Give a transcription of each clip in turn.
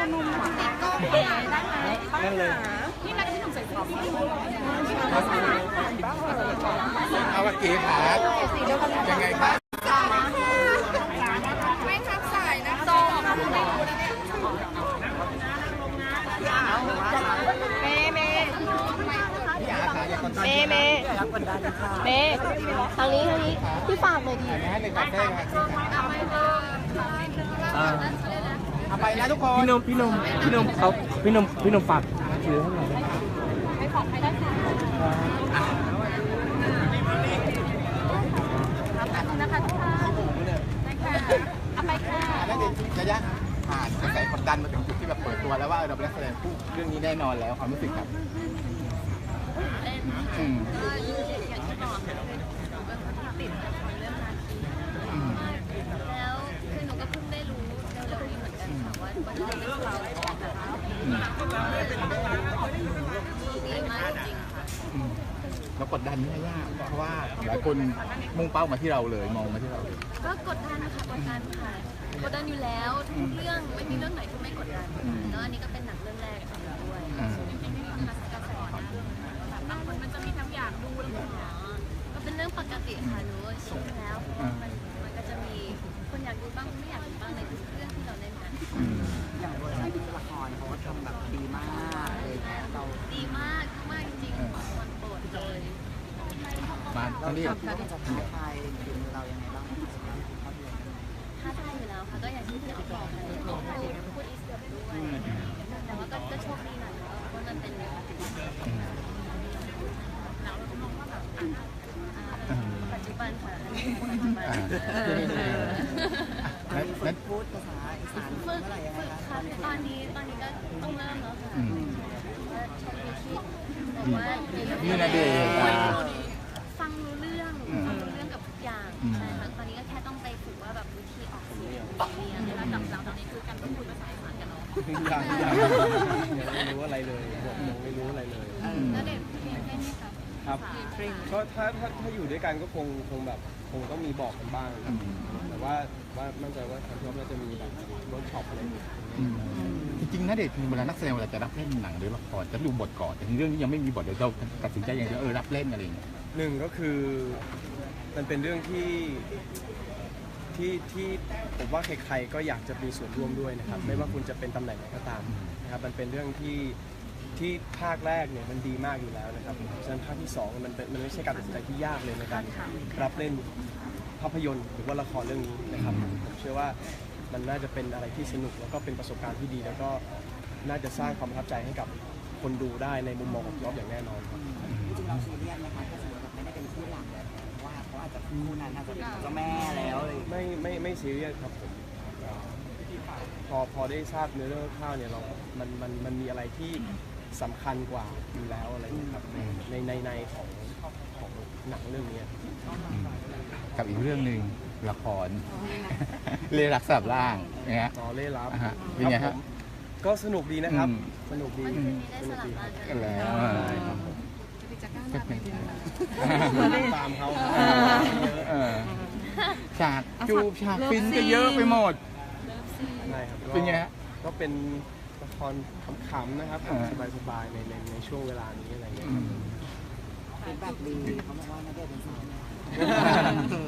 นั่นเลยเอาว่าเก๋ขายังไงครับไม่ทับสายนะโตเมเมย์พี่อาขาอย่ากดดันเมเมเมทางนี้ทางนี้พี่ฝากเลยดินะเลยแบบได้ครับเอา ไปนะทุกคนพี่นมพี่นมพี่นมเขาพี่นมพี่นมฝากถือให้หน่อยแล้วเดี๋ยวระยะผ่านกระแสกดดันมาถึงจุดที่แบบเปิดตัวแล้วว่าเราเป็นนักแสดงคู่เรื่องนี้แน่นอนแล้วความรู้สึกครับอืม ก็อย่างที่บอกค่ะคือหนูเป็นคนที่ติดละครเรื่องนาคี อืม แล้วคือหนูก็เพิ่งได้รู้เร็วๆนี้เหมือนกันค่ะว่าว่าจะเป็นเรานะคะ อืม ดีมากจริงๆค่ะ อืมเรา กดดันไม่ยากเพราะว่าหลายคนมุ่งเป้ามาที่เราเลยมองมาที่เราเลยก็กดดันค่ะกดดันค่ะ กดดันอยู่แล้วทุกเรื่องไม่มีเรื่องไหนที่ไม่กดดันค่ะแล้วอันนี้ก็เป็นหนังเรื่องแรกของหนูด้วยอ่าจริงๆไม่มีกระแสกระแสนะบางคนมันจะมีทั้งอยากดูแล้วก็ก็เป็นเรื่องปกติค่ะหนูชินแล้วเพราะว่ามันมันก็จะมีคนอยากดูบ้างไม่อยากดูบ้างในทุกเรื่องที่เราเล่นกันอืมอย่างเวอร์ชันละครเขาก็ทำแบบดีมากเลยนะเราดีมากมากจริงๆของคนโปรดเลย มาเราตอนนี้ทำเราจะท้าทายถึงเรายังไงบ้างสำหรับภาพยนตร์ท้าทายอยู่แล้วค่ะก็อย่างที่พี่ออกบอกค่ะพูดพูดอีสเกิร์ตด้วยแต่ว่าก็ก็โชคดีหน่อยเนาะว่ามันเป็นอืมอ่าปัจจุบันค่ะปัจจุบันอ่าเออแล้วแล้วพูดภาษาอีสานฝึเมื่กอไหร่ยังไงฝึกบ้างค่ะตอนนี้ตอนนี้ก็ต้องเริ่มแล้วค่ะอืมว่าโชคดีที่แต่ว่านี่นะเด็ก อนนี้ก็แค่ต้องไปฝึกว่าแบบวิธีออกเสียงเรียนระดับเราตอนนี้คือการต้องคุยภาษาอีสานกันเนาะยังยังยังไม่รู้อะไรเลยบอกยังไม่รู้อะไรเลยแล้วเด็กเรียนได้ไหมคะครับก็ถ้าถ้าถ้าอยู่ด้วยกันก็คงคงแบบคงต้องมีบอกกันบ้างครับแต่ว่าว่ามั่นใจว่าทางพี่อ๊อฟน่าจะมีแบบเวิร์กช็อปอะไรอย่างเงี้ยจริงๆนะเด็กเวลานักแสดงเวลาจะรับเล่นหนังหรือละครจะดูบทก่อนแต่เรื่องนี้ยังไม่มีบทเดี๋ยวเราตัดสินใจอย่างเดียวเออรับเล่นอะไรอย่างเงี้ยหนึ่งก็คือ มันเป็นเรื่องที่ที่ที่ผมว่าใครๆก็อยากจะมีส่วนร่วมด้วยนะครับ ไม่ว่าคุณจะเป็นตำแหน่งไหนก็ตามนะครับมันเป็นเรื่องที่ที่ภาคแรกเนี่ยมันดีมากอยู่แล้วนะครับฉะนั้นภาคที่สองมันเป็นมันไม่ใช่การตัดสินใจที่ยากเลยในการรับเล่นภาพยนตร์หรือว่าละครเรื่องนี้นะครับผมเชื่อว่ามันน่าจะเป็นอะไรที่สนุกแล้วก็เป็นประสบการณ์ที่ดี แล้วก็น่าจะสร้างความประทับใจให้กับคนดูได้ในมุมมองของพี่อ๊อฟอย่างแน่นอนครับจริงๆเราซีเรียสไหมคะถ้าสมมติแบบไม่ได้เป็นคู่หลัก อาจจะคู่นั้นอาจจะเป็นเจ้าแม่แล้วเลยไม่ไม่ไม่ซีเรียสครับผมเอ่อพอพอได้ทราบเนื้อเรื่องคร่าวๆเนี่ยเรา มันมันมันมีอะไรที่สำคัญกว่าอยู่แล้วอะไรอย่างเงี้ยครับในในในของของหนังเรื่องเนี้ย กับอีกเรื่องหนึ่งละคร เรียกรักสับล่างนะฮะตอเล่รับอ่าฮะเป็นไงครัฮะบผมก็สนุกดีนะครับ อืม สนุกดีมันจะมีได้สลับบ้านกันแล้ว ใช่ครับผมก็เป็น ตามเขาเออ ฉากจูบฉากฟินก็เยอะไปหมดใช่ครับก็เป็นไงฮะ ก็เป็นละครขำๆนะครับอ่า สบายๆในในในช่วงเวลานี้อะไรอย่างเงี้ยอืมเป็นแบบดีเขาบอกว่านักเดทเป็นสาวแม่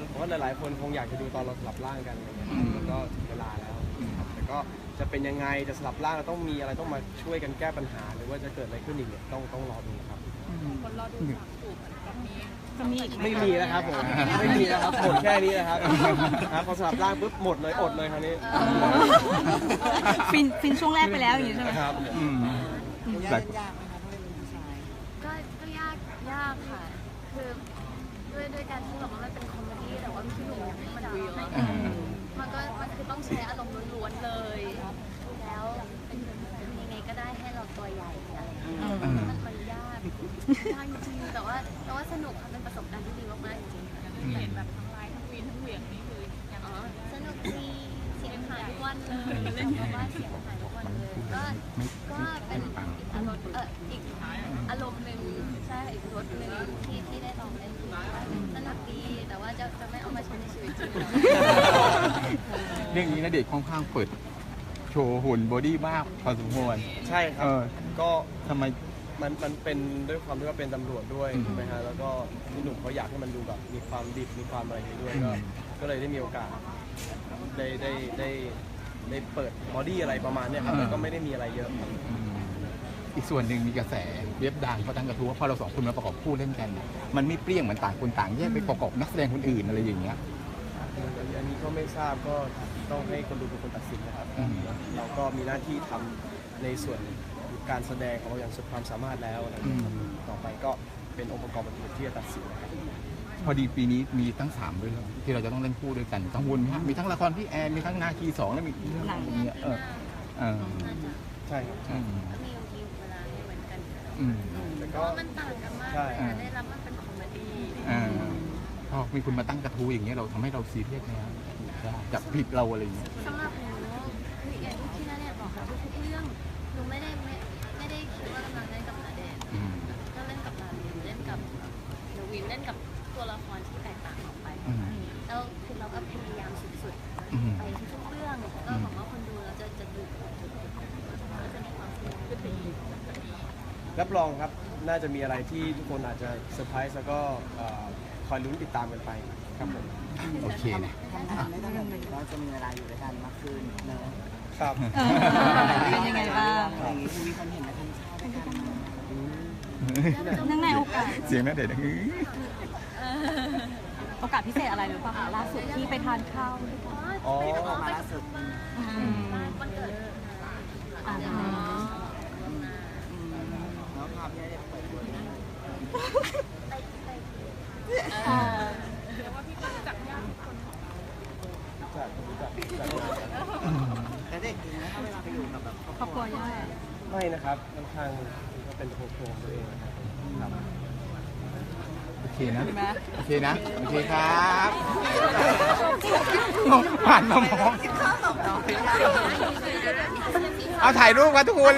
เพราะว่าหลายๆคนคงอยากจะดูตอนเราสลับร่างกันอะไรเงี้ยอืม แล้วก็เวลาแล้วครับแต่ก็จะเป็นยังไงจะสลับร่างแล้วต้องมีอะไรต้องมาช่วยกันแก้ปัญหา หรือว่าจะเกิดอะไรขึ้นอีกเนี่ยต้องต้องรอดูครับ ไม่มีแล้วครับผมไม่มีแล้วครับหมดแค่นี้นะครับครับพอสลับร่างปุ๊บหมดเลยอดเลยคราวนี้ฟินฟินช่วงแรกไปแล้วอย่างนี้ใช่ไหมครับอืมยากยากไหมคะถ้าเป็นผู้ชายก็ก็ยากยากค่ะ คือด้วยด้วยการที่แบบว่ามันเป็นคอมเมดี้แต่ว่าพี่หนุ่มยังมันดูให้อืมมันก็มันคือต้องใช้อารมณ์ล้วนๆเลย แล้วเป็นยังไงก็ได้ให้เราตัวใหญ่อะไรอย่างเงี้ยมัน มันยากยากจริงๆแต่ว่าแต่ว่าสนุกค่ะเป็นประสบการณ์ที่ดีมากๆจริงๆค่ะเห็นแบบทั้งไลฟ์ทั้งวีนทั้งเหวี่ยงนี่คืออ๋อสนุกดีเสียงหายทุกวันเลยเล่นแบบว่าเสียงหายทุกวันเลยก็ก็เป็นอีกอารมณ์เอออีกอารมณ์หนึ่งใช่อีกรสหนึ่งที่ที่ได้ลองเล่นดูสนุกดีแต่ว่าจะจะไม่เอามาใช้ในชีวิตจริงเรื่องนี้นะเด็กค่อนข้างเปิดโชว์หุ่นบอดี้มากพอสมควรใช่ครัเอบอก็ทำไม มันมันเป็นด้วยความที่ว่าเป็นตำรวจด้วยอืมใช่ไหมฮะแล้วก็พี่หนุ่มเขาอยากให้มันดูแบบมีความดิบมีความอะไรอย่างนี้ด้วยอืมก็ก็เลยได้มีโอกาสได้ได้ได้ได้เปิดบอดี้อะไรประมาณเนี้ยครับแต่ก็ไม่ได้มีอะไรเยอะครับอืมอีกส่วนหนึ่งมีกระแสเว็บดังเขาตั้งกระทู้ว่าพอเราสองคนมาประกอบคู่เล่นกันเนี่ยมันไม่เปรี้ยงเหมือนต่างคนต่างแยกไปประกอบนักแสดงคนอื่นอะไรอย่างเงี้ย อันนี้ก็ไม่ทราบก็ต้องให้คนดูเป็นคนตัดสินนะครับ อืม เราก็มีหน้าที่ทำในส่วน การแสดงของเราอย่างสุดความสามารถแล้วนะคอืรับมต่อไปก็เป็นองค์ประกอบอื่นๆที่จะตัดสินนะครับพอดีปีนี้มีทั้งสามเรื่องที่เราจะต้องเล่นคู่ด้วยกันกังวลไหมฮะมีทั้งละครพี่แอนมีทั้งนาคีสองแล้วมีเรื่องอะไรเงี้ยเออเออน่าจะใช่ครับอืมก็มีมีเวลาให้เหมือนกันอืมแต่เพก็ราะว่ามันต่างกันมากใช่ค่ะได้รับมันเป็นคอมเมดี้อ่าพอมีคุณมาตั้งกระทู้อย่างเงี้ยเราทำให้เราซีเรียสไหมครับจับผิดเราอะไรอย่างเงี้ยสำหรับ แล้วคือเราก็พยายามสุดอืมๆไปทุกๆเรื่องก็หวังว่าคนดูแล้วจะจะดูก็จะมีความสนุกขึ้นไปอีกรับรองครับน่าจะมีอะไรที่ทุกคนอาจจะเซอร์ไพรส์แล้วก็เอ่อคอยลุ้นติดตามกันไปครับผมโอเคนะทำงานได้ตำแหน่งก็จะมีเวลาอยู่ด้วยกันมากขึ้นเนอะครับเป็นยังไงบ้างอย่างนี้มีคนเห็นมาทานข้าวด้วยกันเนื่องในโอกาสเสียงน่าเด็ดนะ โอกาสพิเศษอะไรหรือเปล่าคะล่าสุดที่ไปทานข้าวด้วยกันอ๋อออกมาล่าสุดอืมวันเกิดอ่าแล้วภาพที่ได้เปิดตัวนี้ไปไปอ่าจากรู้จักจากงานแล้วเด็กจริงนะถ้าเวลาไปอยู่กับแบบครอบครัวย่าไม่นะครับค่อนข้างก็เป็นตัวโครงตัวเองนะครับครับ โอเคนะ โอเคนะ โอเคครับผ่านมามองเอาถ่ายรูปกันทุกคน